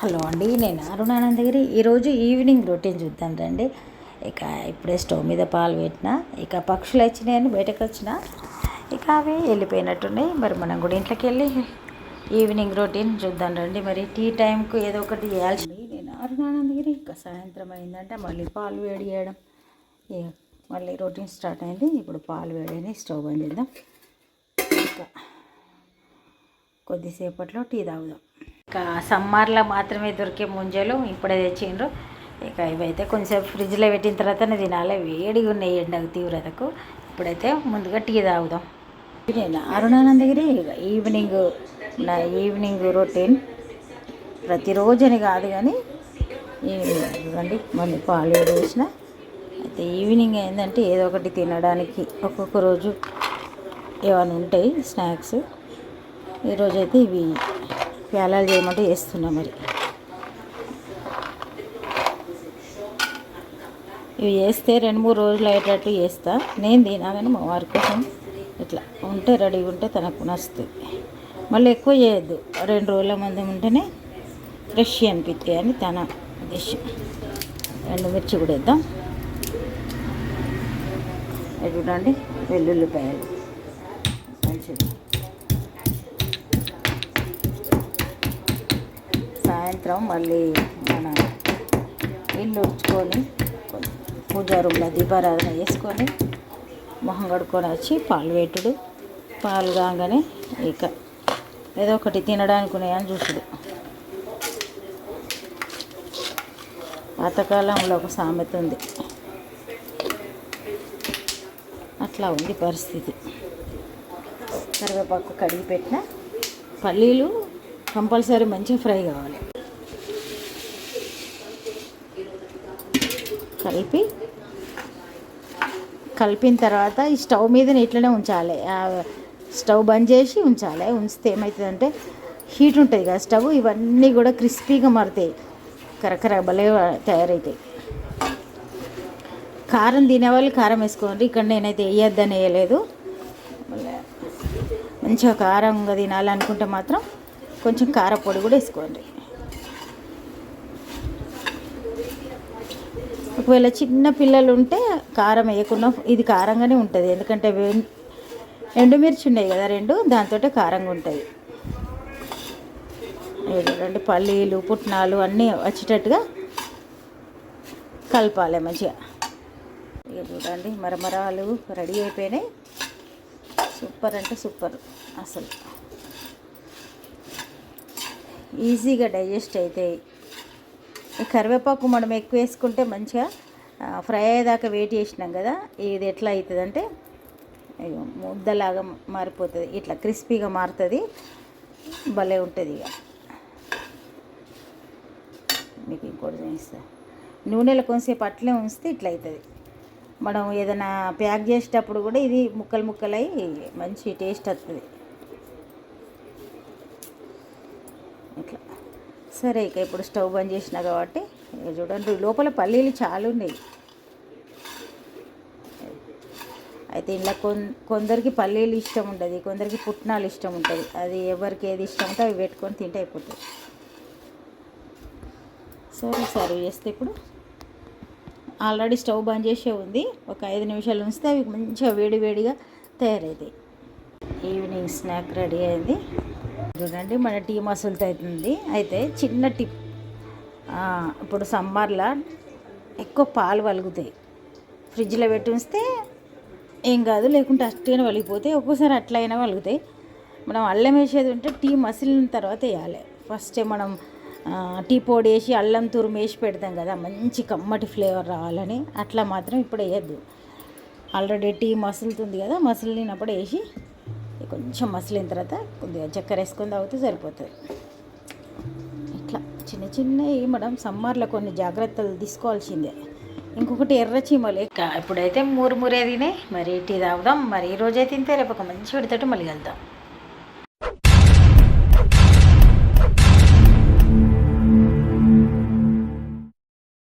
Hello అండి నేను అరుణానందగిరి. ఈరోజు ఈవినింగ్ రొటీన్ చూద్దాం రండి. ఇక ఇప్పుడే స్టవ్ మీద పాలు పెట్టిన ఇక పక్షులు వచ్చినాయని బయటకు వచ్చిన ఇక అవి వెళ్ళిపోయినట్టున్నాయి. మరి మనం కూడా ఇంట్లోకి వెళ్ళి ఈవినింగ్ రొటీన్ చూద్దాం రండి. మరి టీ టైంకు ఏదో ఒకటి చేయాల్సి నేను అరుణానందగిరి ఇక సాయంత్రం అయిందంటే మళ్ళీ పాలు వేడి చేయడం. ఇక మళ్ళీ రొటీన్ స్టార్ట్ అయింది. ఇప్పుడు పాలు వేడని స్టవ్ బంద్ చేద్దాం. ఇక కొద్దిసేపట్లో టీ తాగుదాం. ఇక సమ్మర్లో మాత్రమే దొరికే ముంజలు ఇప్పుడే తెచ్చిండ్రు. ఇక ఇవైతే కొంచెం ఫ్రిడ్జ్లో పెట్టిన తర్వాతనే తినాలి. వేడిగా ఉన్నాయి ఎండకు తీవ్రతకు. ఇప్పుడైతే ముందుగా టీ తాగుదాం. నేను అరుణానందగిరి ఈవినింగ్ నా ఈవినింగ్ రొటీన్. ప్రతిరోజు అని కాదు కానీ ఈవినింగ్ చూడండి మళ్ళీ పాలు వేసిన అయితే ఈవినింగ్ ఏంటంటే ఏదో ఒకటి తినడానికి ఒక్కొక్క రోజు ఏమైనా ఉంటాయి స్నాక్స్. ఈరోజైతే ఇవి ప్యాలాలు చేయమంటే చేస్తున్నా మరి. ఇవి వేస్తే రెండు మూడు రోజులు అయ్యేటట్టు చేస్తా. నేను తినా కానీ మా వారి కోసం ఇట్లా ఉంటే రెడీగా ఉంటే తనకు నచ్చుతుంది. మళ్ళీ ఎక్కువ చేయొద్దు. రెండు రోజుల మంది ఉంటేనే ఫ్రెష్ అనిపిస్తాయి అని తన ఉద్దేశం. రెండు మిర్చి కూడా వేద్దాం. చూడండి వెల్లుల్లిపాయలు. మంచిది. సాయంత్రం మళ్ళీ మన ఇల్లు ఉడ్చుకొని పూజా రూమ్లో దీపారాధన వేసుకొని మొహం కడుక్కొని వచ్చి పాలు వేటుడు. పాలు కాగానే ఇక ఏదో ఒకటి తినడానికి ఉన్నాయని చూసుడు. పాతకాలంలో ఒక సామెత ఉంది. అట్లా ఉంది పరిస్థితి. కరివేపాకు కడిగి పెట్టిన పల్లీలు కంపల్సరీ మంచిగా ఫ్రై కావాలి. కలిపి కలిపిన తర్వాత ఈ స్టవ్ మీద ఇట్లనే ఉంచాలి. స్టవ్ బంద్ చేసి ఉంచాలి. ఉంచితే ఏమవుతుందంటే హీట్ ఉంటుంది కదా స్టవ్. ఇవన్నీ కూడా క్రిస్పీగా మారుతాయి. కరకర భలే తయారవుతాయి కారం తినేవాళ్ళు కారం వేసుకోండి. ఇక్కడ నేనైతే వేయొద్దని వేయలేదు. మంచిగా కారంగా తినాలనుకుంటే మాత్రం కొంచెం కారపొడి కూడా వేసుకోండి. ఒకవేళ చిన్న పిల్లలు ఉంటే కారం వేయకుండా ఇది కారంగానే ఉంటుంది. ఎందుకంటే ఎండుమిర్చి ఉన్నాయి కదా రెండు దాంతో కారంగా ఉంటుంది. ఇవి చూడండి పల్లీలు పుట్నాలు అన్నీ వచ్చేటట్టుగా కలపాలి మంచిగా. ఇక చూడండి మరమరాలు రెడీ అయిపోయినాయి. సూపర్ అంటే సూపర్ అసలు. ఈజీగా డైజెస్ట్ అవుతాయి కరివేపాకు మనం ఎక్కువ వేసుకుంటే మంచిగా ఫ్రై అయ్యేదాకా వెయిట్ చేసినాం కదా ఇది ఎట్లా అవుతుంది అంటే ముద్దలాగా మారిపోతుంది ఇట్లా క్రిస్పీగా మారుతుంది భలే ఉంటుంది ఇక. మీకు ఇంకోటి చూపిస్తా. నూనెలో కొంచెంసేపు అట్లే ఉంచితే ఇట్లా అవుతుంది. మనం ఏదైనా ప్యాక్ చేసేటప్పుడు కూడా ఇది ముక్కలు ముక్కలై మంచి టేస్ట్ వస్తుంది. సరే ఇక ఇప్పుడు స్టవ్ బంద్ చేసిన కాబట్టి చూడండి లోపల పల్లీలు చాలా ఉన్నాయి. అయితే ఇలా కొన్ కొందరికి పల్లీలు ఇష్టం ఉంటుంది కొందరికి పుట్నాలు ఇష్టం ఉంటుంది అది ఎవరికి ఏది ఇష్టం ఉంటే అవి పెట్టుకొని తింటే అయిపోతుంది సరే సర్వ్ చేస్తే ఇప్పుడు ఆల్రెడీ స్టవ్ బంద్ చేసే ఉంది. ఒక ఐదు నిమిషాలు ఉంచితే అవి మంచిగా వేడి వేడిగా తయారవుతాయి ఈవినింగ్ స్నాక్ రెడీ అయింది. చూడండి మన టీ మసాలతో అవుతుంది అయితే చిన్న టిప్. ఇప్పుడు సమ్మర్లో ఎక్కువ పాలు వలుగుతాయి. ఫ్రిడ్జ్లో పెట్టి ఉంచితే ఏం కాదు లేకుంటే అట్టైనా వలిగిపోతాయి. ఒక్కోసారి అట్లా అయినా వలుగుతాయి. మనం అల్లం వేసేది ఉంటే టీ మసిలిన తర్వాత వేయాలి. ఫస్ట్ మనం టీ పొడి వేసి అల్లం తురుము వేసి పెడతాం కదా మంచి కమ్మటి ఫ్లేవర్ రావాలని. అట్లా మాత్రం ఇప్పుడు వేయద్దు. ఆల్రెడీ టీ మసులుతుంది కదా మసిలినప్పుడు వేసి కొంచెం మసిలిన తర్వాత కొద్దిగా చక్కెర వేసుకొని తాగితే సరిపోతుంది. ఇట్లా చిన్న చిన్నవి మనం సమ్మర్లో కొన్ని జాగ్రత్తలు తీసుకోవాల్సిందే. ఇంకొకటి ఎర్ర చీమలు. ఇప్పుడైతే మూరు మూరే తినే మరి టీ తాగుదాం. మరి ఈ రోజైతే తింటే రేపు ఒక మంచి విడతట్టు మళ్ళీ వెళ్దాం